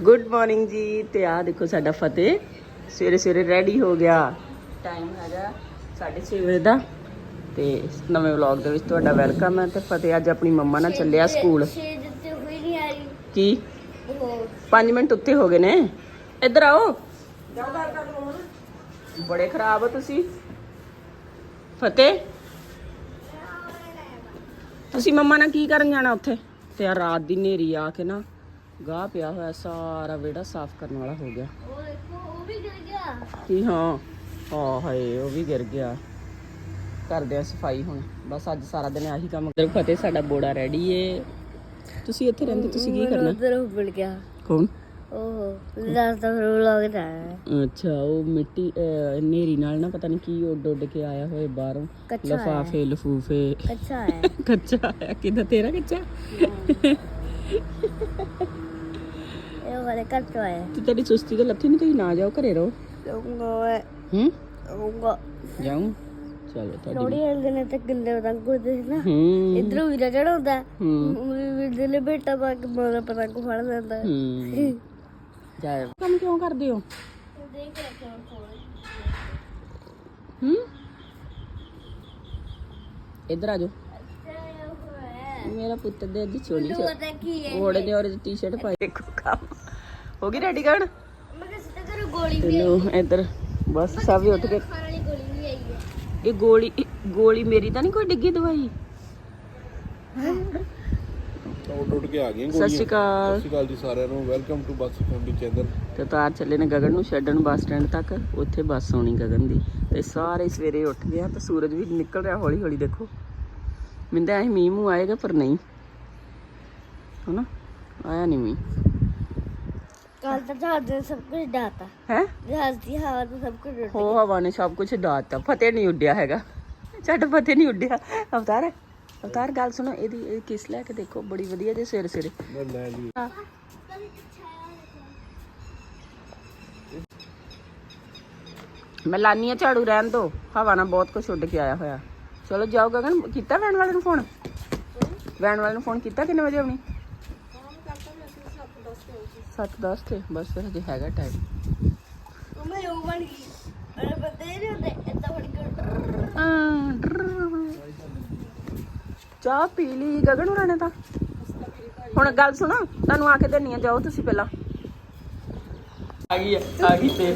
Good morning ਜੀ ਤੇ ਆ ਦੇਖੋ ਸਾਡਾ ਫਤਿਹ। ਸਵੇਰੇ ਸਵੇਰੇ ਰੈਡੀ ਹੋ ਗਿਆ। ਟਾਈਮ ਹੈਗਾ 6:30 ਵਜੇ ਦਾ। ਤੇ ਨਵੇਂ ਵਲੌਗ ਦੇ ਵਿੱਚ ਤੁਹਾਡਾ ਵੈਲਕਮ ਹੈ। ਤੇ ਫਤਿਹ ਅੱਜ ਆਪਣੀ ਮੰਮਾ ਨਾਲ ਚੱਲਿਆ ਸਕੂਲ ਕੀ? ਉਹ 5 ਮਿੰਟ ਉੱਤੇ ਹੋ ਗਏ ਨੇ। ਇੱਧਰ ਆਓ। ਬੜੇ ਖਰਾਬ ਹੋ ਤੁਸੀਂ। ਫਤਿਹ। ਤੁਸੀਂ ਮੰਮਾ ਨਾਲ ਕੀ ਕਰਨ ਜਾਣਾ ਉੱਥੇ? ਤੇ ਆ ਰਾਤ ਦੀ ਨੇਰੀ ਆ ਕੇ ਨਾ। ਗਾਹ ਪਿਆ ਹੋਇਆ ਸਾਰਾ ਵਿਹੜਾ ਸਾਫ਼ ਕਰਨ ਵਾਲਾ ਹੋ ਗਿਆ। ਉਹ ਦੇਖੋ ਉਹ ਵੀ ਗਿਰ ਗਿਆ। ਕੀ ਹਾਂ? ਆ ਹਾਏ ਉਹ ਵੀ ਗਿਰ ਗਿਆ। ਕਰਦੇ ਆ ਸਫ਼ਾਈ ਹੁਣ। ਬਸ ਅੱਜ ਸਾਰਾ ਦਿਨ ਆਹੀ ਕੰਮ ਕਰ। ਫਤਿਹ ਸਾਡਾ ਬੋੜਾ ਰੈਡੀ ਏ। ਤੁਸੀਂ ਇੱਥੇ ਰਹਿੰਦੇ ਤੁਸੀਂ ਕੀ ਕਰਨਾ? ਉਧਰ ਮਿਲ ਗਿਆ। ਕੌਣ? ਉਹ ਦੱਸ ਤਾਂ ਫਿਰ ਵਲੌਗ ਦਾ ਅੱਛਾ ਉਹ ਮਿੱਟੀ ਨੇਰੀ ਨਾਲ ਨਾ ਪਤਾ ਨਹੀਂ ਕੀ ਉੱਡ ਉੱਡ ਕੇ ਆਇਆ ਹੋਏ ਬਾਹਰੋਂ। ਕੱਚਾ ਹੈ ਲਫਾਫੇ ਲਫੂਫੇ। ਅੱਛਾ ਹੈ ਕੱਚਾ ਆਇਆ। ਕਿਦਾਂ ਤੇਰਾ ਕੱਚਾ? ਵਾਲੇ ਕੱਚਾ ਹੈ ਤੇ ਤੇਰੀ ਸੁਸਤੀ ਤੇ ਲੱਥੀ ਨਹੀਂ ਤੁਸੀਂ? ਨਾ ਜਾਓ ਘਰੇ ਰਹੋ। ਲੂੰਗਾ ਹੂੰ? ਲੂੰਗਾ ਜਾਉਂ ਚਲੋ ਤੁਹਾਡੀ ਥੋੜੀ ਹਲਦੇ ਨੇ ਤੇ ਗਿੱਲੇ ਪਤੰਗ ਸੀ ਨਾ। ਹੂੰ। ਇਧਰੋਂ ਵੀਰਾ ਚੜਾਉਂਦਾ ਹੂੰ। ਵੀਰੇ ਦੇ ਬੇਟਾ ਪਾ ਕੇ ਮਾਰਾ ਪਤੰਗ ਫੜ ਲੈਂਦਾ। ਹੂੰ। ਜਾਓ ਕੰਮ ਕਿਉਂ ਕਰਦੇ ਹੋ? ਦੇਖ ਰਿਹਾ ਹੂੰ? ਇੱਧਰ ਆ ਜਾਓ। ਮੇਰਾ ਪੁੱਤ ਦੇ ਅੱਧੀ ਚੋਲੀ ਚ ਪਤਾ ਕੀ ਹੈ ਔਰ ਟੀ-ਸ਼ਰਟ ਪਾਈ। ਦੇਖੋ ਕੰਮ। ਹੋ ਗਈ ਰੈਡੀ ਕਰਨ? ਮੈਂ ਕਿਹਾ ਸਿੱਧਾ ਕਰੋ ਗੋਲੀ ਵੀ ਚਲੋ ਇੱਧਰ ਬਸ ਸਭ ਉੱਠ ਕੇ ਖਾਣ ਵਾਲੀ ਗੋਲੀ ਵੀ ਆਈ ਹੈ। ਇਹ ਗੋਲੀ ਗੋਲੀ ਮੇਰੀ ਤਾਂ ਨਹੀਂ ਕੋਈ ਡਿੱਗੀ ਦਵਾਈ? ਉੱਡ ਉੱਡ ਕੇ ਆ ਗਈਆਂ ਸਤਿ ਸ਼੍ਰੀ ਅਕਾਲ। ਸਤਿ ਸ਼੍ਰੀ ਅਕਾਲ ਜੀ ਸਾਰਿਆਂ ਨੂੰ। Welcome to bus family channel ਤੇ ਤਾਰ ਚੱਲੇ ਨੇ ਗਗਨ ਨੂੰ ਛੱਡਣ ਬੱਸ ਸਟੈਂਡ ਤੱਕ। ਉੱਥੇ ਬੱਸ ਆਉਣੀ ਗਗਨ ਦੀ। ਤੇ ਸਾਰੇ ਸਵੇਰੇ ਉੱਠ ਗਿਆ ਤੇ ਸੂਰਜ ਵੀ ਨਿਕਲ ਰਿਹਾ ਹੌਲੀ ਹੌਲੀ ਦੇਖੋ। ਮੈਨੂੰ ਤਾਂ ਐਂ ਮੀਂਹ ਮੂੰਹ ਆਏਗਾ ਪਰ ਨਹੀਂ। ਹਨਾ? ਆਇਆ ਨਹੀਂ ਮੀਂਹ। ਕੱਲ ਤਾਂ ਜਹਾਜ਼ ਨੇ ਸਭ ਕੁਝ ਡਾਤਾ। ਹੈ? ਜਹਾਜ਼ ਦੀ ਹਵਾ ਤੋਂ ਸਭ ਕੁਝ ਉੱਡ ਹੋ ਹਵਾ ਨੇ ਸਭ ਕੁਝ ਡਾਤਾ। ਫਤਿਹ ਨਹੀਂ ਉੱਡਿਆ ਹੈਗਾ। ਛੱਡ ਫਤਿਹ ਨਹੀਂ ਉੱਡਿਆ। ਅਵਤਾਰ ਅਵਤਾਰ ਗੱਲ ਸੁਣੋ ਇਹਦੀ ਇਹ ਕਿਸ ਲੈ ਕੇ ਦੇਖੋ? ਬੜੀ ਵਧੀਆ ਜੇ ਸਵੇਰੇ ਸਵੇਰੇ ਮੈਂ ਲੈ ਲਈ। ਮੈਂ ਝਾੜੂ ਰਹਿਣ ਦੋ। ਹਵਾ ਨਾਲ ਬਹੁਤ ਕੁਝ ਉੱਡ ਕੇ ਆਇਆ ਹੋਇਆ। ਚਲੋ ਜਾਓ ਗਗਨ ਕੀਤਾ ਵੈਨ ਵਾਲੇ ਨੂੰ ਫੋਨ ਵੈਨ ਵਾਲੇ ਨੂੰ ਫੋਨ ਕੀਤਾ ਕਿੰਨੇ ਵਜੇ ਆਉਣੀ? 7:10 ਤੇ ਬਸ ਫਿਰ ਹਜੇ ਹੈਗਾ ਟਾਈਮ ਮੈਂ ਉਹ ਬਣ ਗਈ। ਅਰੇ ਪਤਾ ਹੀ ਨਹੀਂ ਹੁੰਦੇ ਇੱਦਾਂ ਬਣ ਕੇ ਚਾਹ ਪੀ ਲਈ ਗਗਨ ਹੋਰਾਂ ਨੇ ਤਾਂ। ਹੁਣ ਗੱਲ ਸੁਣੋ ਤੁਹਾਨੂੰ ਆ ਕੇ ਦੇਣੀ ਆ ਜਾਓ ਤੁਸੀਂ ਪਹਿਲਾਂ। ਆ ਗਈ ਆ ਗਈ ਤੇ।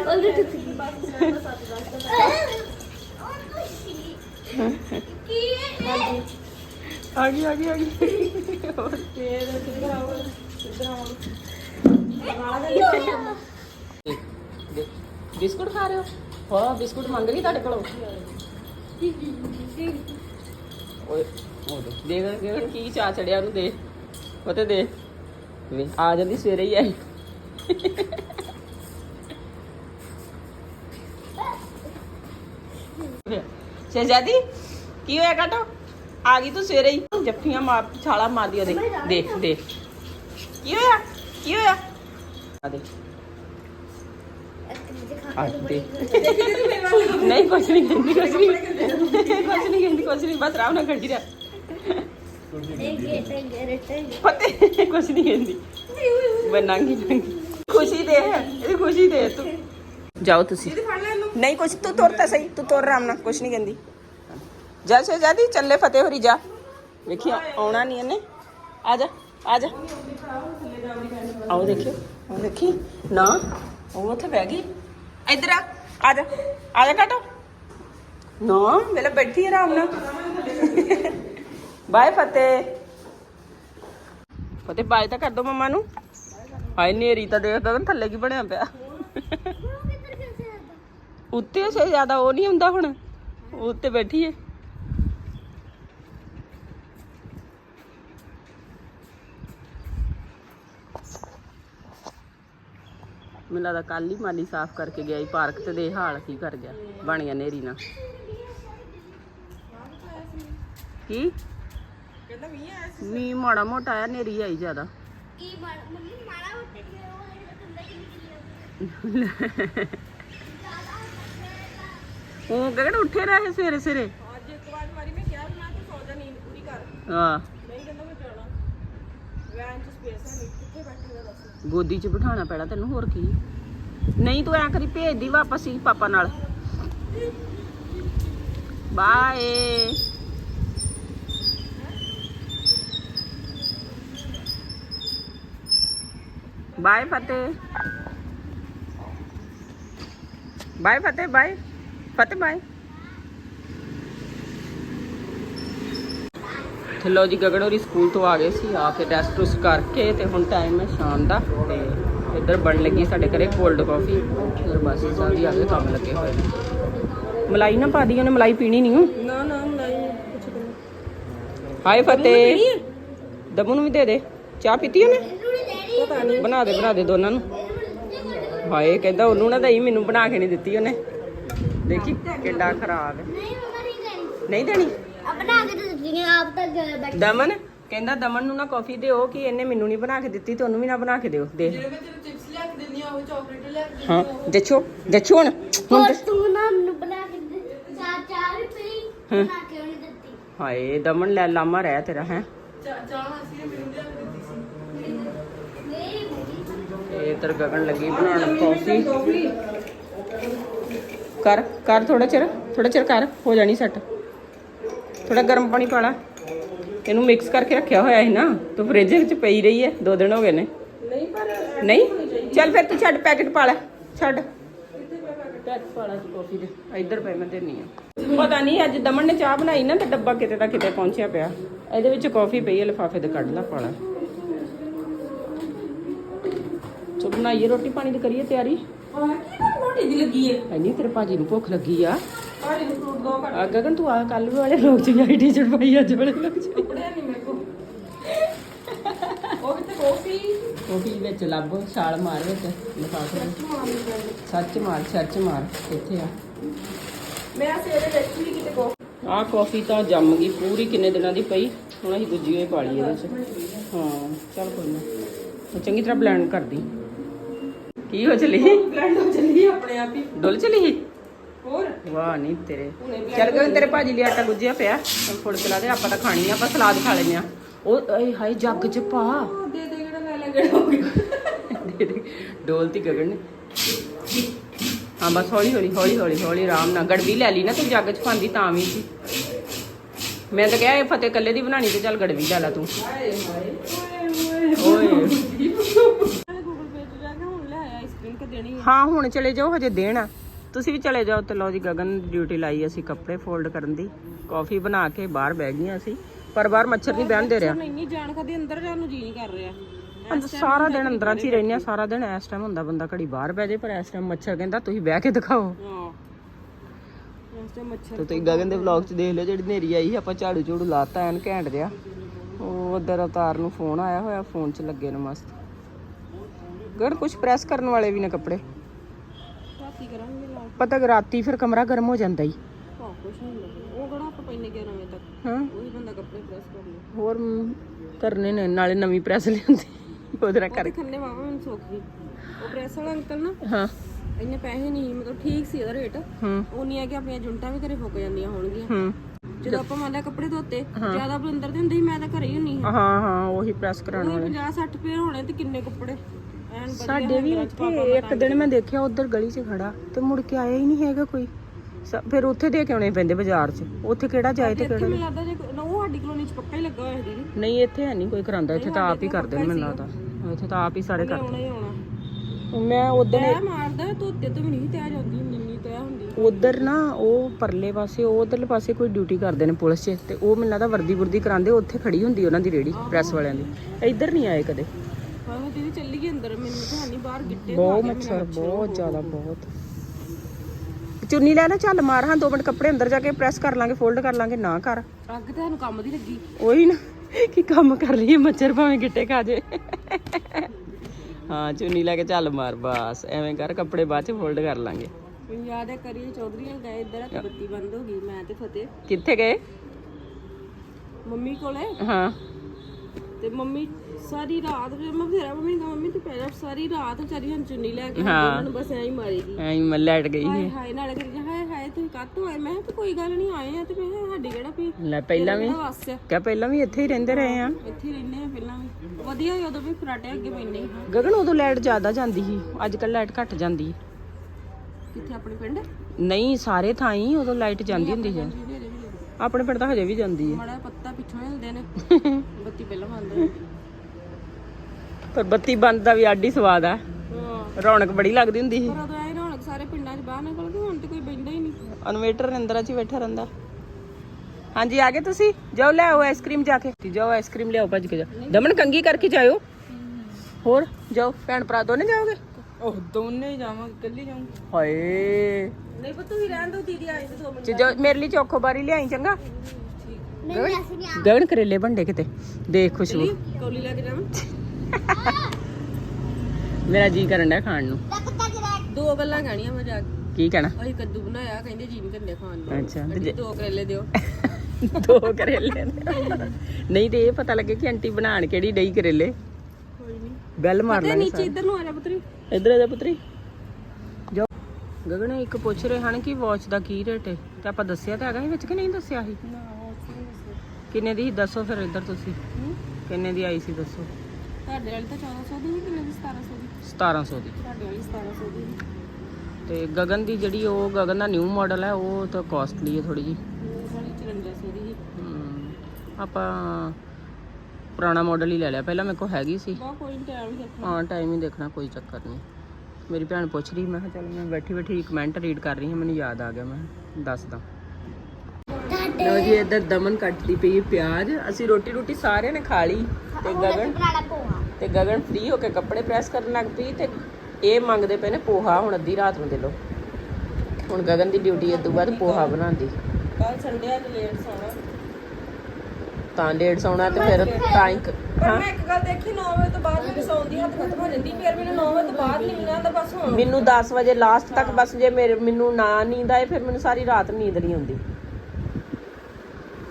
ਉਹਦੇ ਟੁੱਟ ਗਈ ਕੀ ਹੈ ਆ ਗਈ ਆ ਗਈ ਆ ਗਈ। ਹੋਰ ਫੇਰ ਕਿੱਧਰ ਆਓ ਕਿੱਧਰ ਆਓ ਬਿਸਕੁਟ ਖਾ ਰਹੇ ਹੋ? ਹਾਂ ਬਿਸਕੁਟ ਮੰਗ ਲਈ ਤੁਹਾਡੇ ਕੋਲੋਂ? ਓਏ, ਉਹ ਦੇ ਦੇ ਦੇ ਕੀ ਚਾ ਚੜਿਆ ਉਹਨੂੰ ਦੇ ਉਹ ਤੇ ਦੇ ਵੇ, ਆ ਜਾਂਦੀ ਸਵੇਰੇ ਹੀ ਆਈ। ਸ਼ਹਿਜ਼ਾਦੀ, ਕੀ ਹੋਇਆ ਕਾਟੋ ਆ ਗਈ ਤੂੰ ਸਵੇਰੇ ਹੀ। ਜੱਫੀਆਂ ਮਾਰ ਛਾਲਾ ਮਾਰਦੀ ਉਹਦੇ ਦੇਖ ਦੇਖ ਕੀ ਹੋਇਆ? ਕੀ ਹੋਇਆ? ਆ ਦੇਖ। ਨਹੀਂ ਕੁਛ ਨਹੀਂ ਕਹਿੰਦੀ ਕੁਛ ਨਹੀਂ। ਕੁਛ ਨਹੀਂ ਕਹਿੰਦੀ ਕੁਛ ਨਹੀਂ। ਬਸ ਰਾਮ ਨਾਲ ਖੜੀ ਰਹਿ। ਪਤੇ ਕੁਛ ਨਹੀਂ ਕਹਿੰਦੀ। ਨੰਗੀ ਨੰਗੀ ਖੁਸ਼ੀ ਦੇ ਇਹ ਖੁਸ਼ੀ ਦੇ ਤੂੰ। ਜਾਓ ਤੁਸੀਂ। ਨਹੀਂ ਕੁਛ ਤੂੰ ਤੁਰ ਤਾਂ ਸਹੀ ਤੂੰ ਤੁਰ ਰਾਮ ਨਾਲ ਕੁਛ ਨਹੀਂ ਕਹਿੰਦੀ। ਜਾ ਸ਼ਹਿਜ਼ਾਦੀ ਚੱਲੇ ਫਤਿਹ ਹੋਰੀ, ਜਾ। ਵੇਖੀ ਆਉਣਾ ਨਹੀਂ ਇਹਨੇ। ਆ ਜਾ ਆ ਜਾ। ਆਓ ਦੇਖਿਓ, ਆਓ ਦੇਖੀ। ਨਾ, ਉਹ ਉੱਥੇ ਬਹਿ ਗਈ। ਇੱਧਰ ਆ ਆ ਜਾ ਆ ਜਾ ਕਾਟੋ। ਨਾ, ਵੇਲੇ ਬੈਠੀ ਆਰਾਮ ਨਾਲ। ਬਾਏ ਫਤਿਹ। ਫਤਿਹ, ਬਾਏ ਤਾਂ ਕਰ ਦੋ ਮਮਾ ਨੂੰ। ਹਾਏ, ਨੇਰੀ ਤਾਂ ਦੇਖਦਾ ਤਾਂ ਥੱਲੇ ਕੀ ਬਣਿਆ ਪਿਆ। ਉੱਤੇ ਸੇ ਜ਼ਿਆਦਾ ਉਹ ਨਹੀਂ ਹੁੰਦਾ ਹੁਣ। ਉੱਤੇ ਬੈਠੀ ਏ। ਮੈਨੂੰ ਲੱਗਦਾ ਕੱਲ ਹੀ ਮਾਲੀ ਸਾਫ਼ ਕਰਕੇ ਗਿਆ ਹੀ ਪਾਰਕ ਤੇ ਦੇ ਹਾਲ ਕੀ ਕਰ ਗਿਆ ਬਣ ਗਿਆ ਨੇਰੀ ਨਾਲ। ਕੀ? ਕਹਿੰਦਾ ਮੀਂਹ ਆਇਆ ਸੀ। ਮੀਂਹ ਮਾੜਾ ਮੋਟਾ ਆਇਆ ਨੇਰੀ ਆਈ ਜ਼ਿਆਦਾ। ਕੀ ਮਾੜਾ ਮੰਮੀ ਮਾੜਾ ਉੱਤੇ ਗਿਆ ਉਹ ਹੈ ਤੰਦਾ ਕਿ ਉਹ ਗਗਨ ਉੱਠੇ ਰਹੇ ਸਵੇਰੇ ਸਵੇਰੇ ਅੱਜ ਇੱਕ ਵਾਰ ਮਾਰੀ ਮੈਂ ਕਿਹਾ ਮੈਂ ਤਾਂ ਸੌ ਜਾ ਨੀਂਦ ਪੂਰੀ ਕਰ ਹਾਂ। ਗੋਦੀ 'ਚ ਬਿਠਾਉਣਾ ਪੈਣਾ ਤੈਨੂੰ, ਹੋਰ ਕੀ? ਨਹੀਂ ਤੂੰ ਐ ਕਰੀ, ਭੇਜ ਦੀ ਵਾਪਸ ਹੀ ਪਾਪਾ ਨਾਲ। ਬਾਏ ਬਾਏ ਫਤਿਹ ਬਾਏ ਫਤਿਹ ਬਾਏ ਫਤਿਹ ਬਾਏ ਤੇ ਲੋ ਜੀ ਗਗਨ ਹੋਰੀ ਸਕੂਲ ਤੋਂ ਆ ਗਏ ਸੀ ਆ ਕੇ ਰੈਸਟ ਰੁਸ ਕਰਕੇ ਤੇ ਹੁਣ ਟਾਈਮ ਹੈ ਸ਼ਾਮ ਦਾ ਤੇ ਇੱਧਰ ਬਣ ਲੱਗੀ ਸਾਡੇ ਘਰੇ ਕੋਲਡ ਕਾਫੀ ਉਧਰ ਬਸ ਸਾਹਿਬ ਜੀ ਆ ਕੇ ਕੰਮ ਲੱਗੇ ਹੋਏ ਨੇ। ਮਲਾਈ ਨਾ ਪਾ ਦੀ ਉਹਨੇ ਮਲਾਈ ਪੀਣੀ ਨਹੀਂ ਹੂੰ ਨਾ ਨਾ ਮਲਾਈ ਹਾਏ ਫਤਿਹ। ਦਮੂ ਨੂੰ ਵੀ ਦੇ ਦੇ। ਚਾਹ ਪੀਤੀ ਉਹਨੇ? ਪਤਾ ਨਹੀਂ ਬਣਾ ਦੇ ਬਣਾ ਦੇ ਦੋਨਾਂ ਨੂੰ। ਹਾਏ ਕਹਿੰਦਾ ਉਹਨੂੰ ਨਾ ਦਈ ਮੈਨੂੰ ਬਣਾ ਕੇ ਨਹੀਂ ਦਿੱਤੀ ਉਹਨੇ। ਦੇਖੀ ਕਿੰਨਾ ਖਰਾਬ ਹੈ। ਨਹੀਂ ਮਮਾ ਨਹੀਂ ਦੇਣੀ। ਨਹੀਂ ਦੇਣੀ? ਆ ਬਣਾ ਕੇ ਦਿੱਤੀ ਆਪ ਤਾਂ ਬੈਠ ਦਮਨ ਕਹਿੰਦਾ ਦਮਨ ਨੂੰ ਨਾ ਕਾਫੀ ਦਿਓ ਕਿ ਇਹਨੇ ਮੈਨੂੰ ਨਹੀਂ ਬਣਾ ਕੇ ਦਿੱਤੀ ਤੇ ਉਹਨੂੰ ਵੀ ਨਾ ਬਣਾ ਕੇ ਦਿਓ ਦੇ ਜਿਹੜੇ ਮੈਂ ਤੈਨੂੰ ਚਿਪਸ ਲਿਆ ਕੇ ਦਿੰਦੀ ਆ ਉਹ ਚਾਕਲੇਟ ਲਿਆ ਕੇ ਹਾਂ ਦੇਖੋ ਦੇਖੋ ਹੁਣ। ਹੁਣ ਹੋਰ ਤੇ- ਤੂੰ ਨਾ ਮੈਨੂੰ ਬਣਾ ਕੇ ਦੇ ਚਾਹ ਚਾਹ ਵੀ ਪੀ ਬਣਾ ਕੇ ਉਹਨੇ ਦਿੱਤੀ। ਹਾਏ ਦਮਨ ਲੈ ਲਾਮਾ ਰਹਿ ਤੇਰਾ ਹੈ। ਚਾਹ ਚਾਹ ਅਸੀਂ ਮੈਨੂੰ ਲਿਆ ਕੇ ਦਿੱਤੀ ਸੀ। ਮੇਰੀ ਬੁੱਢੀ ਤੇ ਇਧਰ ਗਗਨ ਲੱਗੀ ਬਣਾਉਣ ਕਾਫੀ ਕਰ ਕਰ ਥੋੜਾ ਚਿਰ ਥੋੜਾ ਚਿਰ ਕਰ ਹੋ ਜਾਣੀ ਸੈੱਟ ਥੋੜਾ ਗਰਮ ਪਾਣੀ ਪਾ ਲਾ। ਇਹਨੂੰ ਮਿਕਸ ਕਰਕੇ ਰੱਖਿਆ ਹੋਇਆ ਹੈ ਨਾ ਤੂੰ ਫ੍ਰਿਜ ਵਿੱਚ ਪਈ ਰਹੀ ਹੈ ਦੋ ਦਿਨ ਹੋ ਗਏ ਨੇ। ਨਹੀਂ ਪਰ ਨਹੀਂ? ਚੱਲ ਫਿਰ ਤੂੰ ਛੱਡ ਪੈਕੇਟ ਪਾ ਲੈ ਛੱਡ। ਪੈਕੇਟ? ਪਾ ਲੈ ਕਾਫੀ ਦੇ। ਇੱਧਰ ਪਏ ਮੈਂ ਦੇਣੀ ਆ। ਪਤਾ ਨਹੀਂ ਅੱਜ ਦਮਨ ਨੇ ਚਾਹ ਬਣਾਈ ਨਾ ਤੇ ਡੱਬਾ ਕਿਤੇ ਦਾ ਕਿਤੇ ਪਹੁੰਚਿਆ ਪਿਆ। ਇਹਦੇ ਵਿੱਚ ਕਾਫੀ ਪਈ ਹੈ ਲਿਫਾਫੇ ਤੇ ਕੱਢ ਲਾ ਪਾ ਲੈ। ਚੋ ਬਣਾਈਏ ਰੋਟੀ ਪਾਣੀ ਦੀ ਕਰੀਏ ਤਿਆਰੀ। ਆ ਕੀ ਤਾਂ ਮੋਟੀ ਦੀ ਲੱਗੀ ਏ? ਐਨੀ ਤੇਰੇ ਭਾਜੀ ਨੂੰ ਭੁੱਖ ਲੱਗੀ ਆ। ਆੜੀ ਨੂੰ ਦੋ ਆ ਗਗਨ ਤੂੰ ਆ ਕੱਲ ਵਾਲੇ ਲੋਕ ਚ ਆਈ ਟੀ-ਸ਼ਰਟ ਪਾਈ ਅੱਜ ਵਾਲੇ ਲੋਕ ਚ ਕੱਪੜਿਆ ਨਹੀਂ ਮੇਰੇ ਕੋ ਉਹ ਕਿਤੇ ਕਾਫੀ ਕਾਫੀ ਵਿੱਚ ਲੱਭ ਛਾਲ ਮਾਰ ਵਿੱਚ ਲਿਫਾਫੇ ਦੇ ਸੱਚ ਮਾਰ ਸੱਚ ਮਾਰ ਇੱਥੇ ਆ। ਮੈਂ ਸਵੇਰੇ ਦੇਖੀ ਵੀ ਕਿਤੇ ਕਾਫੀ ਆਹ ਕਾਫੀ ਤਾਂ ਜੰਮ ਗਈ ਪੂਰੀ ਕਿੰਨੇ ਦਿਨਾਂ ਦੀ ਪਈ? ਹੁਣ ਅਸੀਂ ਦੂਜੀ ਹੋਈ ਪਾ ਲਈ ਇਹਦੇ ਚ ਹਾਂ ਚੱਲ ਕੋਈ ਨਾ। ਚੰਗੀ ਤਰ੍ਹਾਂ ਬਲੈਂਡ ਕਰਦੀ। ਕੀ ਹੋ ਚਲੀ? ਬਲੈਂਡ ਹੋ ਚੱਲੀ ਆਪਣੇ ਆਪ ਹੀ। ਡੁੱਲ ਚਲੀ ਹੋਰ? ਵਾਹ ਨਹੀਂ ਤੇਰੇ। ਚੱਲ ਗਏ ਤੇਰੇ ਭਾਜੀ ਲਈ ਆਟਾ ਗੁੱਜਿਆ ਪਿਆ। ਹੁਣ ਫੁੱਲ ਚਲਾ ਦੇ ਆਪਾਂ ਤਾਂ ਖਾਣੀ ਆ ਆਪਾਂ ਸਲਾਦ ਖਾ ਲੈਨੇ ਆ। ਉਹ ਏ ਹਾਏ ਜੱਗ ਚ ਪਾ। ਦੇ ਦੇ ਕਿਹੜਾ ਲੈ ਲੈ ਹੋ ਗਿਆ। ਦੇ ਦੇ। ਡੋਲਤੀ ਗਗਨ ਨੇ। ਹਾਂ ਬਸ ਹੌਲੀ ਹੌਲੀ ਹੌਲੀ ਹੌਲੀ ਹੌਲੀ ਆਰਾਮ ਨਾਲ। ਗੜਵੀ ਲੈ ਲਈ ਨਾ ਤੂੰ ਜੱਗ ਚ ਪਾਉਂਦੀ ਤਾਂ ਵੀ ਸੀ। ਮੈਂ ਤਾਂ ਕਿਹਾ ਇਹ ਫਤਿਹ ਕੱਲੇ ਦੀ ਬਣਾਣੀ ਤੇ ਚੱਲ ਗੜਵੀ ਲੈ ਲਾ ਤੂੰ। ਹਾਏ ਹਾਏ ਓਏ। ਓਏ ਲੈ ਹਾਂ ਹੁਣ ਚਲੇ ਜਾਓ ਹਜੇ ਦੇਣਾ ਤੁਸੀਂ ਵੀ ਚਲੇ ਜਾਓ ਤੇ ਲਓ ਜੀ ਗਗਨ ਡਿਊਟੀ ਲਾਈ ਅਸੀਂ ਕੱਪੜੇ ਫੋਲਡ ਕਰਨ ਦੀ। ਕਾਫੀ ਬਣਾ ਕੇ ਬਾਹਰ ਬਹਿ ਗਈਆਂ ਅਸੀਂ ਪਰ ਬਾਹਰ ਮੱਛਰ ਨਹੀਂ ਬਹਿਣ ਦੇ ਰਿਹਾ ਨਹੀਂ ਜਾਣ ਕਦੇ ਅੰਦਰ ਜਾਣ ਨੂੰ ਜੀ ਨਹੀਂ ਕਰ ਰਿਹਾ। ਅੰਦਰ ਸਾਰਾ ਦਿਨ ਅੰਦਰਾਂ 'ਚ ਹੀ ਰਹਿੰਦੇ ਆ ਸਾਰਾ ਦਿਨ ਇਸ ਟਾਈਮ ਹੁੰਦਾ ਬੰਦਾ ਘੜੀ ਬਾਹਰ ਬਹਿ ਜੇ ਪਰ ਇਸ ਟਾਈਮ ਮੱਛਰ ਕਹਿੰਦਾ ਤੁਸੀਂ ਬਹਿ ਕੇ ਦਿਖਾਓ। ਹਾਂ। ਇਸ ਮੱਛਰ ਤੁਸੀਂ ਗਗਨ ਦੇ ਵਲੌਗ 'ਚ ਦੇਖ ਲਿਓ ਜਿਹੜੀ ਨੇਰੀ ਆਈ ਸੀ, ਆਪਾਂ ਝਾੜੂ ਝੂੜੂ ਲਾਤਾ ਐਨ ਘੈਂਟ ਜਿਹਾ। ਉਹ ਉਧਰ ਅਵਤਾਰ ਨੂੰ ਫੋਨ ਆਇਆ ਹੋਇਆ ਫੋਨ 'ਚ ਲੱਗੇ ਨੇ ਮਸਤ। ਗੜ ਕੁਝ ਪ੍ਰੈਸ ਕਰਨ ਵਾਲੇ ਵੀ ਨੇ ਕੱਪੜੇ। ਰਾਤੀ ਕਰਾਂਗੇ? ਪਤਾ ਕਿ ਰਾਤੀ ਫਿਰ ਕਮਰਾ ਗਰਮ ਹੋ ਜਾਂਦਾ ਹੀ ਹਾਂ ਕੁਛ ਨਹੀਂ ਹੁੰਦਾ। ਉਹ ਕਿਹੜਾ ਆਪਾਂ ਪੈਨੇ 11 ਵਜੇ ਤੱਕ? ਹਾਂ। ਉਹੀ ਬੰਦਾ ਕੱਪੜੇ ਪ੍ਰੈਸ ਕਰ ਲੇ ਹੋਰ ਕਰਨੇ ਨੇ ਨਾਲੇ ਨਵੀਂ ਪ੍ਰੈਸ ਲਿਆਂਦੀ। ਉਹਦੇ ਨਾਲ ਕਰ ਖੰਨੇ ਵਾਵਾ ਮੈਨੂੰ ਸੁੱਖ ਗਈ ਉਹ ਪ੍ਰੈਸ ਵਾਲਾ ਅੰਕਲ ਨਾ ਹਾਂ। ਇੰਨੇ ਪੈਸੇ ਨਹੀਂ ਮਤਲਬ ਠੀਕ ਸੀ ਉਹਦਾ ਰੇਟ ਹੂੰ। ਉਹ ਨਹੀਂ ਹੈ ਕਿ ਆਪਣੀਆਂ ਜੁੰਟਾਂ ਵੀ ਘਰੇ ਫੁੱਕ ਜਾਂਦੀਆਂ ਹੋਣਗੀਆਂ। ਹੂੰ। ਜਦੋਂ ਆਪਾਂ ਮੰਨ ਲਿਆ ਕੱਪੜੇ ਧੋਤੇ ਜ਼ਿਆਦਾ ਬਲੰਦਰ ਦੇ ਹੁੰਦੇ ਸੀ ਮੈਂ ਤਾਂ ਘਰੇ ਹੀ ਹੁੰਨੀ ਹਾਂ ਹਾਂ ਉਹੀ ਪ੍ਰੈਸ ਕਰਾਉਣ ਵਾਲੇ। 50 60 ਪੇਰ ਹੋਣੇ ਤੇ ਕਿੰਨੇ ਕੱਪੜੇ? ਸਾਡੇ ਵੀ ਇੱਥੇ ਇੱਕ ਦਿਨ ਮੈਂ ਦੇਖਿਆ ਉਧਰ ਗਲੀ 'ਚ ਖੜਾ ਤੇ ਮੁੜ ਕੇ ਆਇਆ ਹੀ ਨਹੀਂ ਹੈਗਾ ਕੋਈ। ਸ- ਫਿਰ ਉੱਥੇ ਦੇ ਕੇ ਆਉਣੇ ਪੈਂਦੇ ਬਾਜ਼ਾਰ 'ਚ। ਉੱਥੇ ਕਿਹੜਾ ਜਾਏ ਤੇ ਕਿਹੜਾ ਮੈਨੂੰ ਲੱਗਦਾ ਜੇ ਕੋਈ- ਨਾ ਉਹ ਸਾਡੀ ਕਲੋਨੀ ਚ ਪੱਕਾ ਹੀ ਲੱਗਾ ਹੋਇਆ ਸੀ ਦੀਦੀ। ਨਹੀਂ ਇੱਥੇ ਹੈ ਨਹੀਂ ਕੋਈ ਕਰਾਂਦਾ ਇੱਥੇ ਤਾਂ ਆਪ ਹੀ ਕਰਦੇ ਨੇ ਮੈਨੂੰ ਲੱਗਦਾ। ਇੱਥੇ ਤਾਂ ਆਪ ਹੀ ਸਾਰੇ ਕਰਦੇ। ਆਉਣਾ ਹੀ ਆਉਣਾ। ਮੈਂ ਉਧਰ ਤੈ ਮਾਰਦਾ ਧੋਤੇ ਤੋਂ ਵੀ ਨਹੀਂ ਤੈ ਜਾਂਦੀ ਇੰਨੀ ਤੈ ਹੁੰਦੀ ਉਧਰ ਨਾ ਉਹ ਪਰਲੇ ਪਾਸੇ ਉਹ ਉਧਰਲੇ ਪਾਸੇ ਕੋਈ ਡਿਊਟੀ ਕਰਦੇ ਨੇ ਪੁਲਿਸ 'ਚ ਤੇ ਉਹ ਮੈਨੂੰ ਲੱਗਦਾ ਵਰਦੀ ਵਰਦੀ ਕਰਾਉਂਦੇ ਉੱਥੇ ਖੜੀ ਹੁੰਦੀ ਉਹਨਾਂ ਦੀ ਰੇੜੀ ਪ੍ਰੈਸ ਵਾਲਿਆਂ ਦੀ। ਇੱਧਰ ਨਹੀਂ ਆਏ ਕਦੇ। ਹਾਂ ਦੀਦੀ ਚੱਲੀ ਗਈ ਗਿੱਟੇ ਬਹੁਤ ਮੱਛਰ ਬਹੁਤ ਜ਼ਿਆਦਾ ਬਹੁਤ। ਚੁੰਨੀ ਲੈ ਲੈ ਚੱਲ ਮਾਰ ਹਾਂ ਦੋ ਮਿੰਟ ਕੱਪੜੇ ਅੰਦਰ ਜਾ ਕੇ ਪ੍ਰੈਸ ਕਰ ਲਾਂਗੇ ਫੋਲਡ ਕਰ ਲਾਂਗੇ ਨਾ ਕਰ। ਅੱਗ ਤਾਂ ਇਹਨੂੰ ਕੰਮ ਦੀ ਲੱਗੀ। ਉਹੀ ਨਾ ਕੀ ਕੰਮ ਕਰ ਲਈਏ ਮੱਛਰ ਭਾਵੇਂ ਗਿੱਟੇ ਖਾ ਜੇ। ਹਾਂ ਚੁੰਨੀ ਲੈ ਕੇ ਚੱਲ ਮਾਰ ਬਸ ਐਵੇਂ ਕਰ ਕੱਪੜੇ ਬਾਅਦ ਚ ਫੋਲਡ ਕਰ ਲਾਂਗੇ। ਯਾਦ ਹੈ ਕਰੀ ਚੌਧਰੀਆਂ ਗਏ ਇੱਧਰ ਬੱਤੀ ਬੰਦ ਹੋ ਗਈ ਮੈਂ ਤੇ ਫਤਿਹ। ਕਿੱਥੇ ਗਏ? ਮੰਮੀ ਕੋਲੇ? ਹਾਂ। ਤੇ ਮੰਮੀ ਸਾਰੀ ਰਾਤ ਫਿਰ ਮੈਂ ਫੇਰਾ ਮੰਮੀ ਕਹਾਂ ਮੰਮੀ ਤੂੰ ਪਹਿਲਾਂ ਸਾਰੀ ਰਾਤ ਵਿਚਾਰੀ ਹਨ ਚੁੰਨੀ ਲੈ ਕੇ ਹਾਂ। ਉਹਨਾਂ ਨੂੰ ਬਸ ਐਂ ਹੀ ਮਾਰੇਗੀ। ਐਂ ਮੈਂ ਲੈਟ ਗਈ ਹਾਏ ਹੈ ਹਾਏ ਨਾਲੇ ਕਰੀ ਹਾਏ ਹਾਏ ਤੁਸੀਂ ਕਾਤੋਂ ਆਏ? ਮੈਂ ਕਿਹਾ ਤੇ ਕੋਈ ਗੱਲ ਨਹੀਂ ਆਏ ਆ ਤੇ ਮੈਂ ਕਿਹਾ ਸਾਡੀ ਕਿਹੜਾ ਵੀ ਲੈ ਪਹਿਲਾਂ ਵੀ। ਵਾਸ ਆ? ਕਿਆ ਪਹਿਲਾਂ ਵੀ ਇੱਥੇ ਹੀ ਰਹਿੰਦੇ ਰਹੇ ਆ? ਇੱਥੇ ਹੀ ਰਹਿੰਦੇ ਆ ਪਹਿਲਾਂ ਵੀ। ਵਧੀਆ ਹੀ ਉਦੋਂ ਵੀ ਫਰਾਟੇ ਅੱਗੇ ਪੈਂਦੇ ਸੀ। ਗਗਨ ਉਦੋਂ ਲਾਈਟ ਜ਼ਿਆਦਾ ਜਾਂਦੀ ਸੀ ਅੱਜ ਕੱਲ ਲਾਈਟ ਘੱਟ ਜਾਂਦੀ। ਹੈ। ਕਿੱਥੇ ਆਪਣੇ ਪਿੰਡ? ਨਹੀਂ ਸਾਰੇ ਥਾਂ ਹੀ ਉਦੋਂ ਲਾਈਟ ਜਾਂਦੀ ਹੁੰਦੀ ਵੀ ਲੱਗਦਾ। ਆਪਣੇ ਪਿੰਡ ਤਾਂ ਹਜੇ ਵੀ ਜਾਂਦੀ ਹੈ। ਮਾੜਾ ਪੱਤਾ ਪਿੱਛੋਂ ਹਿਲਦੇ ਨੇ। ਬੱਤੀ ਪਹਿਲਾਂ ਬੰਦ ਹੋ ਜਾਂਦੀ। ਪਰ ਬੱਤੀ ਬੰਦ ਦਾ ਵੀ ਆਡੀ ਸਵਾਦ ਆ। ਹਾਂ। ਰੌਣਕ ਬੜੀ ਲੱਗਦੀ ਹੁੰਦੀ ਸੀ। ਪਰ ਉਦੋਂ ਐ ਰੌਣਕ ਸਾਰੇ ਪਿੰਡਾਂ 'ਚ ਬਾਹਰ ਨਿਕਲ ਗਏ ਹੁਣ ਤੇ ਕੋਈ ਬੈਂਦਾ ਹੀ ਨਹੀਂ। ਇਨਵੇਟਰ ਅੰਦਰ ਚ ਹੀ ਬੈਠਾ ਰਹਿੰਦਾ। ਹਾਂਜੀ ਆ ਗਏ ਤੁਸੀਂ? ਜਾਓ ਲੈ ਆਓ ਆਈਸਕ੍ਰੀਮ ਜਾ ਕੇ। ਜਾਓ ਆਈਸਕ੍ਰੀਮ ਲਿਆਓ ਭੱਜ ਕੇ ਜਾਓ। ਦਮਨ ਕੰਗੀ ਕਰਕੇ ਜਾਇਓ। ਹੋਰ ਜਾਓ ਭੈਣ ਭਰਾ ਦੋਨੇ ਜਾਓਗੇ? ਉਹ ਦੋਨੇ ਹੀ ਜਾਵਾਂਗੇ ਇਕੱਲੀ ਜਾਵਾਂਗੇ ਹਾਏ। ਨਹੀਂ ਪਰ ਤੁਸੀਂ ਰਹਿਣ ਦਿਓ ਦੀਦੀ ਆਏ ਤੇ ਦੋ ਮਿੰਟ ਚ ਜਾਓ ਮੇਰੇ ਲਈ ਚੋਖੋ ਬਾਰੀ ਲਿਆਈ ਚੰਗਾ? ਨਹੀਂ ਅਸੀਂ ਨਹੀਂ ਗਗਨ ਕਰੇਲੇ ਭੰਡੇ ਕਿਤੇ। ਦੇਖ ਖੁਸ਼ਬੂ। ਕੌਲੀ ਲੈ ਕੇ ਜਾਵਾਂ? ਮੇਰਾ ਜੀ ਕਰਨ ਡਿਆ ਖਾਣ ਨੂੰ। ਦੋ ਗੱਲਾਂ ਕਹਿਣੀਆਂ ਮੈਂ ਜਾ ਕੇ। ਕੀ ਕਹਿਣਾ? ਅਸੀਂ ਕੱਦੂ ਬਣਾਇਆ ਕਹਿੰਦੇ ਜੀ ਨਹੀਂ ਕਰਨੇ ਖਾਣ ਨੂੰ। ਅੱਛਾ ਤੇ ਦੋ ਕਰੇਲੇ ਦਿਓ। ਜੇ- ਦੋ ਕਰੇਲੇ ਨੇ। ਨਹੀਂ ਤੇ ਇਹ ਪਤਾ ਲੱਗੇ ਕਿ ਆਂਟੀ ਬਣਾਣ ਕਿਹੜੀ ਡਈ ਕਰੇਲੇ। ਕੋਈ ਨਹੀਂ ਬੈਲ ਮਾਰ ਤੇ ਲਾਂਗੇ ਨੀਚੇ ਇੱਧਰ ਨੂੰ ਆ ਜਾ ਪੁੱਤਰੀ। ਇੱਧਰ ਆ ਜਾ ਪੁੱਤਰੀ। ਜਾਓ। ਗਗਨ ਇੱਕ ਪੁੱਛ ਰਹੇ ਹਨ ਕਿ ਵਾਚ ਦਾ ਕੀ ਰੇਟ ਹੈ? ਤੇ ਆਪਾਂ ਦੱਸਿਆ ਤਾਂ ਹੈਗਾ ਸੀ ਵਿੱਚ ਕਿ ਨਹੀਂ ਦੱਸਿਆ ਸੀ? ਕਿੰਨੇ ਦੀ ਸੀ? ਦੱਸੋ ਫਿਰ ਇੱਧਰ ਤੁਸੀਂ। ਕਿੰਨੇ ਦੀ ਆਈ ਸੀ ਦੱਸੋ। ਤੁਹਾਡੇ ਵਾਲੀ ਤਾਂ 1400 ਦੀ ਕਿੰਨੇ ਦੀ 1700 ਦੀ। 1700 ਦੀ। ਤੁਹਾਡੇ ਵਾਲੀ 1700 ਦੀ ਤੇ ਗਗਨ ਦੀ ਜਿਹੜੀ ਉਹ ਗਗਨ ਦਾ ਨਿਊ ਮਾਡਲ ਹੈ ਉਹ ਤਾਂ ਕਾਸਟਲੀ ਹੈ ਥੋੜੀ ਜੀ ਉਹ ਵਾਲੀ 5400 ਦੀ ਆਪਾਂ ਪੁਰਾਣਾ ਮਾਡਲ ਹੀ ਲੈ ਲਿਆ। ਪਹਿਲਾਂ ਮੇਰੇ ਕੋਲ ਹੈਗੀ ਸੀ। ਬਹੁਤ ਕੋਈ ਨਹੀਂ ਟਾਈਮ ਹੀ ਦੇਖਣਾ। ਹਾਂ ਟਾਈਮ ਹੀ ਦੇਖਣਾ ਕੋਈ ਚੱਕਰ ਨਹੀਂ ਮੇਰੀ ਭੈਣ ਪੁੱਛ ਰਹੀ ਮੈਂ ਕਿਹਾ ਚੱਲ ਮੈਂ ਬੈਠੀ ਬੈਠੀ ਕਮੈਂਟ ਰੀਡ ਕਰ ਰਹੀ ਹਾਂ ਮੈਨੂੰ ਯਾਦ ਆ ਗਿਆ ਮੈਂ ਦੱਸਦਾ ਲਓ ਜੀ ਇੱਧਰ ਦਮਨ ਕੱਟਦੀ ਪਈ ਹੈ ਪਿਆਜ਼। ਅਸੀਂ ਰੋਟੀ ਰੋਟੀ ਸਾਰਿਆਂ ਨੇ ਖਾ ਲਈ। ਤੇ ਗਗਨ? ਬਣਾਣਾ ਤੇ ਗਗਨ ਫ੍ਰੀ ਹੋ ਕੇ ਕੱਪੜੇ ਪ੍ਰੈਸ ਕਰਨ ਲੱਗ ਪਈ ਤੇ ਇਹ ਮੰਗਦੇ ਪਏ ਨੇ ਪੋਹਾ ਹੁਣ ਅੱਧੀ ਰਾਤ ਨੂੰ ਦੇ ਲਓ। ਹੁਣ ਗਗਨ ਦੀ ਡਿਊਟੀ ਇਸ ਤੋਂ ਬਾਅਦ ਪੋਹਾ ਬਣਾਉਂਦੀ। ਕੱਲ ਸੰਡੇ ਅੱਜ ਲੇਟ ਸੌਣਾ। ਤਾਂ ਲੇਟ ਸੌਣਾ ਤੇ ਫਿਰ ਤਾਂ ਹੀ ਮੈਂ ਇੱਕ ਗੱਲ ਦੇਖੀ 9 ਵਜੇ ਤੋਂ ਬਾਅਦ ਮੇਰੀ ਸੌਣ ਦੀ ਹੱਥ ਖਤਮ ਹੋ ਜਾਂਦੀ ਫਿਰ ਮੈਨੂੰ 9 ਵਜੇ ਤੋਂ ਬਾਅਦ ਨਹੀਂ ਮਿਲਣਾ ਤਾਂ ਬਸ ਹੁਣ। ਮੈਨੂੰ 10 ਵਜੇ ਲਾਸਟ ਤੱਕ ਬਸ ਜੇ ਮੇਰੇ ਮੈਨੂੰ ਨਾ ਨੀਂਦ ਆਏ ਫਿਰ ਮੈਨੂੰ ਸਾਰੀ ਰਾਤ ਨੀਂਦ ਨਹੀਂ ਆਉਂਦੀ।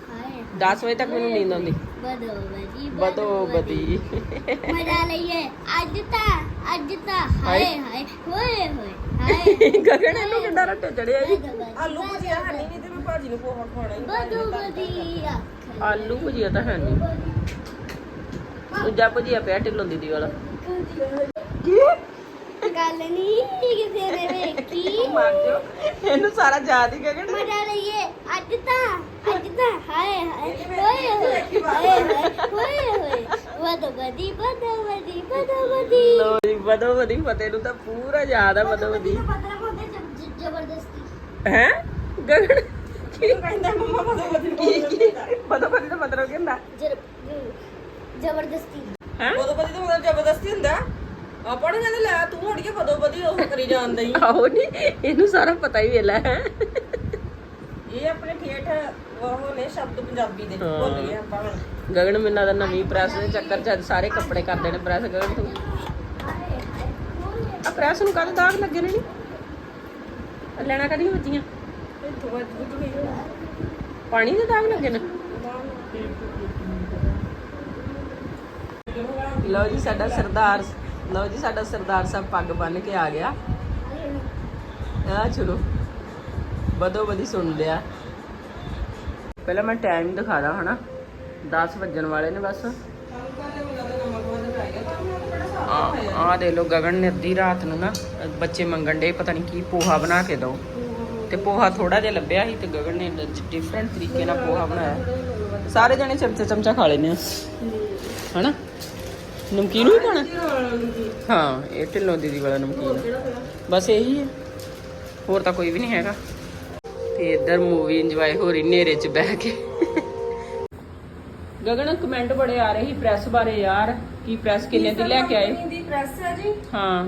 ਹਾਏ। 10 ਵਜੇ ਤੱਕ ਮੈਨੂੰ ਨੀਂਦ ਆਉਂਦੀ। ਬਦੋ ਬਦੀ ਬਦੋ ਬਦੀ ਮਜ਼ਾ ਲਈਏ ਅੱਜ ਤਾਂ ਅੱਜ ਤਾਂ ਹਾਏ ਹਾਏ ਹੋਏ ਹੋਏ ਹਾਏ ਗਗਨ ਇਹਨੂੰ ਕਿੱਡਾ ਰੱਟੇ ਚੜਿਆ ਜੀ ਆਲੂ ਭੁਜੀਆ ਹੈ ਨਹੀਂ ਤੇ ਮੈਂ ਭਾਜੀ ਨੂੰ ਪੋਹਾ ਖਵਾਉਣਾ ਹੀ ਬਦੋ ਬਦੀ ਆਲੂ ਭੁਜੀਆ ਤਾਂ ਹੈ ਨਹੀਂ ਦੂਜਾ ਭੁਜੀਆ ਪਿਆ ਢਿੱਲੋਂ ਦੀਦੀ ਵਾਲਾ ਗੱਲ ਨਹੀਂ ਕਿਸੇ ਨੇ ਵੇਖੀ। ਮਰ ਇਹਨੂੰ ਸਾਰਾ ਯਾਦ ਹੀ ਗਗਨ ਮਜ਼ਾ ਲਈਏ। ਅੱਜ ਤਾਂ ਅੱਜ ਤਾਂ ਹਾਏ ਹਾਏ। ਹੋਏ ਹੋਏ ਹਾਏ ਹਾਏ। ਬਦੀ ਬਦੋ ਬਦੀ ਲੋ ਜੀ ਬਦੀ ਫਤਿਹ ਨੂੰ ਤਾਂ ਪੂਰਾ ਯਾਦ ਆ ਹੁੰਦੇ ਜ਼ਬਰਦਸਤੀ। ਹੈ? ਗਗਨ? ਕੀ? ਕਹਿੰਦਾ ਮੰਮਾ ਕੀ ਬਦੋ ਬਦੀ ਦਾ ਮਤਲਬ ਕੀ ਹੁੰਦਾ? ਜ਼ਰ- ਜ਼ਬਰਦਸਤੀ। ਹੈ? ਬਦੀ ਤਾਂ ਮਤਲਬ ਜ਼ਬਰਦਸਤੀ ਹੁੰਦਾ? ਆਪਾਂ ਨੂੰ ਕਹਿੰਦੇ ਲੈ ਤੂੰ ਹਟ ਕੇ ਬਦੋ ਬਦੀ ਉਹ ਕਰੀ ਜਾਂਦਾ ਹੀ ਆਹੋ ਨਹੀਂ ਇਹਨੂੰ ਸਾਰਾ ਪਤਾ ਹੀ ਵੇਲਾ ਹੈ ਇਹ ਆਪਣੇ ਠੇਠ ਉਹ ਨੇ ਸ਼ਬਦ ਪੰਜਾਬੀ ਦੇ ਭੁੱਲ ਗਏ ਆਪਾਂ ਹੁਣ। ਗਗਨ ਮਿੰਨਾ ਦਾ ਨਵੀਂ ਪ੍ਰੈਸ ਦੇ ਚੱਕਰ ਚ ਅੱਜ ਸਾਰੇ ਕੱਪੜੇ ਕਰਦੇ ਨੇ ਪ੍ਰੈਸ ਗਗਨ ਤੂੰ। ਆ ਪ੍ਰੈਸ ਨੂੰ ਕਾਹਦੇ ਦਾਗ ਲੱਗੇ ਨੇ ਨੀ? ਆਹ ਲੈਣਾ ਕਦੀ ਵੱਜੀਆਂ? ਪਾਣੀ ਦੇ ਦਾਗ ਲੱਗੇ ਨੇ? ਲਓ ਜੀ ਸਾਡਾ ਸਰਦਾਰ ਲਓ ਜੀ, ਸਾਡਾ ਸਰਦਾਰ ਸਾਹਿਬ ਪੱਗ ਬੰਨ ਕੇ ਆ ਗਿਆ। ਆ ਚਲੋ ਬਦੋ ਬਦੀ ਸੁਣ ਲਿਆ। ਪਹਿਲਾਂ ਮੈਂ ਟਾਈਮ ਦਿਖਾ ਦਾਂ, ਹਨਾ? 10 ਵੱਜਣ ਵਾਲੇ ਨੇ ਬਸ। ਆ ਆ ਦੇ ਲੋ ਗਗਨ ਨੇ ਅੱਧੀ ਰਾਤ ਨੂੰ ਨਾ, ਬੱਚੇ ਮੰਗਣ ਦੇ ਪਤਾ ਨਹੀਂ ਕੀ ਪੋਹਾ ਬਣਾ ਕੇ ਦੋ ਤੇ ਪੋਹਾ ਥੋੜਾ ਜਿਹਾ ਲੱਭਿਆ ਸੀ ਤੇ ਗਗਨ ਨੇ ਡਿਫਰੈਂਟ ਤਰੀਕੇ ਨਾਲ ਪੋਹਾ ਬਣਾਇਆ। ਸਾਰੇ ਜਣੇ ਚਮਚਾ ਚਮਚਾ ਖਾ ਲੈਨੇ ਆ। ਹਨਾ? ਨਮਕੀਨ ਵੀ ਪਾਣਾ ਹਾਂ ਇਹ ਢਿੱਲੋਂ ਦੀਦੀ ਵਾਲਾ ਨਮਕੀਨ। ਬਸ ਇਹੀ ਹੈ। ਹੋਰ ਤਾਂ ਕੋਈ ਵੀ ਨਹੀਂ ਹੈਗਾ। ਤੇ ਇੱਧਰ ਮੂਵੀ ਇੰਜੋਏ ਹੋ ਰਹੀ ਨੇਰੇ 'ਚ ਬਹਿ ਕੇ। ਗਗਨ ਕਮੈਂਟ ਬੜੇ ਆ ਰਹੇ ਸੀ ਪ੍ਰੈਸ ਬਾਰੇ ਯਾਰ। ਕੀ ਪ੍ਰੈਸ ਕਿੰਨੇ ਦੀ ਲੈ ਕੇ ਆਏ? ਦੀ ਪ੍ਰੈਸ ਹੈ ਜੀ? ਹਾਂ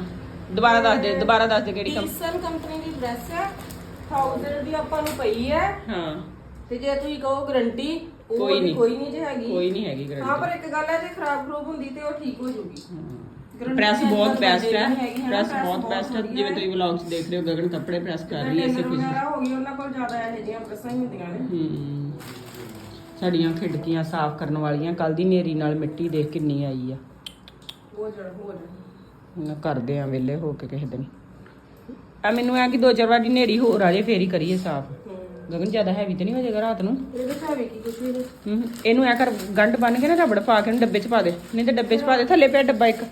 ਦੁਬਾਰਾ ਦੱਸ ਦੇ ਦੁਬਾਰਾ ਦੱਸ ਦੇ ਕਿਹੜੀ ਕੰਪਨੀ ਦੀ ਪ੍ਰੈਸ ਹੈ 1000 ਦੀ ਆਪਾਂ ਨੂੰ ਪਈ ਹੈ। ਹਾਂ। ਤੇ ਜੇ ਤੁਸੀਂ ਕਹੋ ਗਰੰਟੀ ਉਹ ਕੋਈ ਨਹੀਂ। ਕੋਈ ਨਹੀਂ ਜੇ ਹੈਗੀ। ਕੋਈ ਨਹੀਂ ਹੈਗੀ ਹਾਂ ਗਰੰਟੀ ਪਰ ਇੱਕ ਗੱਲ ਹੈ ਜੇ ਖਰਾਬ ਖਰੂਬ ਹੁੰਦੀ ਤੇ ਉਹ ਠੀਕ ਹੋ Guarantee ਪ੍ਰੈਸ ਬਹੁਤ ਬੈਸਟ ਹੈ। ਹੈਗੀ, ਪ੍ਰੈਸ press ਬਹੁਤ ਬੈਸਟ ਹੈ। ਵਧੀਆ ਜਿਵੇਂ ਤੁਸੀਂ ਵਲੌਗ 'ਚ ਦੇਖ ਰਹੇ ਹੋ ਗਗਨ ਕੱਪੜੇ ਪ੍ਰੈਸ ਕਰ ਰਹੀ ਹੈ ਇਸੇ ਟੈਲਰ ਵਗੈਰਾ ਹੋ ਗਈ ਉਹਨਾਂ ਕੋਲ ਜ਼ਿਆਦਾ ਇਹੋ ਜਿਹੀਆਂ ਪ੍ਰੈਸਾਂ ਹੀ ਹੁੰਦੀਆਂ ਨੇ। ਹੂੰ। ਸਾਡੀਆਂ ਖਿੜਕੀਆਂ ਸਾਫ਼ ਕਰਨ ਵਾਲੀਆਂ ਕੱਲ ਦੀ ਨੇਰੀ ਨਾਲ ਮਿੱਟੀ ਦੇਖ ਕਿੰਨੀ ਆਈ ਆ। ਹੋ ਜਾਣਾ ਹੋ ਜਾਣਾ। ਨਾ ਕਰਦੇ ਆ ਵਿਹਲੇ ਹੋ ਕੇ ਕਿਸੇ ਦਿਨ। ਆ ਮੈਨੂੰ ਆ ਕਿ ਦੋ ਚਾਰ ਵਾਰੀ ਨੇੜੀ ਹੋਰ ਆ ਜੇ ਫੇਰ ਹੀ ਕਰੀਏ ਸਾਫ਼। ਗਗਨ ਜ਼ਿਆਦਾ ਹੈਵੀ ਤੇ ਨਹੀਂ ਹੋ ਜਾਏਗਾ ਰਾਤ ਨੂੰ? ਇਹਦੇ ਵਿੱਚ ਹੈ ਵੀ ਕੀ ਨਹੀਂ ਹਮ, ਇਹਨੂੰ ਐ ਕਰ ਗੰਢ ਬੰਨ ਕੇ ਨਾ ਰਬੜ ਪਾ ਕੇ ਇਹਨੂੰ ਡੱਬੇ 'ਚ ਪਾ ਦੇ। ਨਹੀਂ ਤੇ ਡੱਬੇ 'ਚ ਪਾ ਦੇ ਥੱਲੇ ਪਿਆ ਡੱਬਾ ਇੱਕ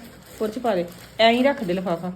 ਹੋਰ 'ਚ ਪਾ ਦੇ। ਐਂ ਹੀ ਰੱਖ ਦੇ ਲਫਾਫਾ।